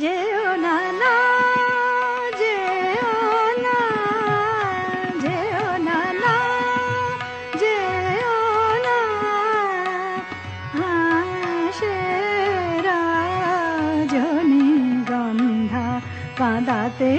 যেও না না যেও না যেও না না যেও না। হাসে রাজনী গন্ধা কাঁদাতে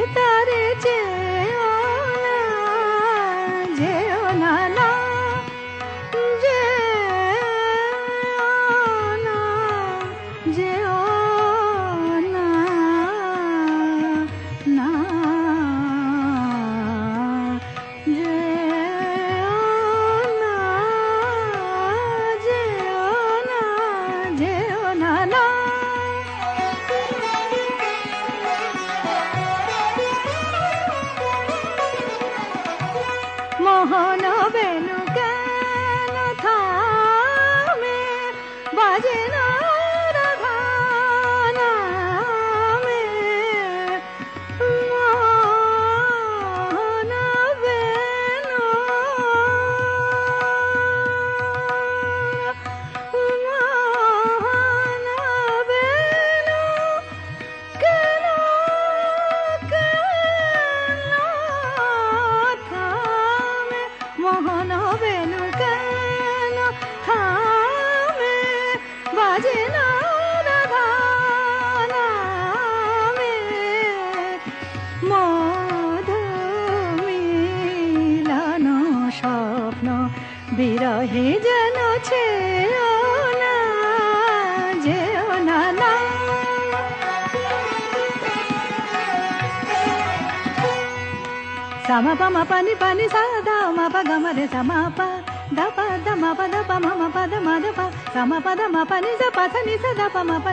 মোহন বিরহে যেন ছেও না যেও না না Sama pa ma pa ni pa ni sa da ma pa ga ma re sa ma pa da pa da ma pa da pa ma ma pa da ma da pa sa ma pa da ma pa ni sa pa sa ni sa da pa ma pa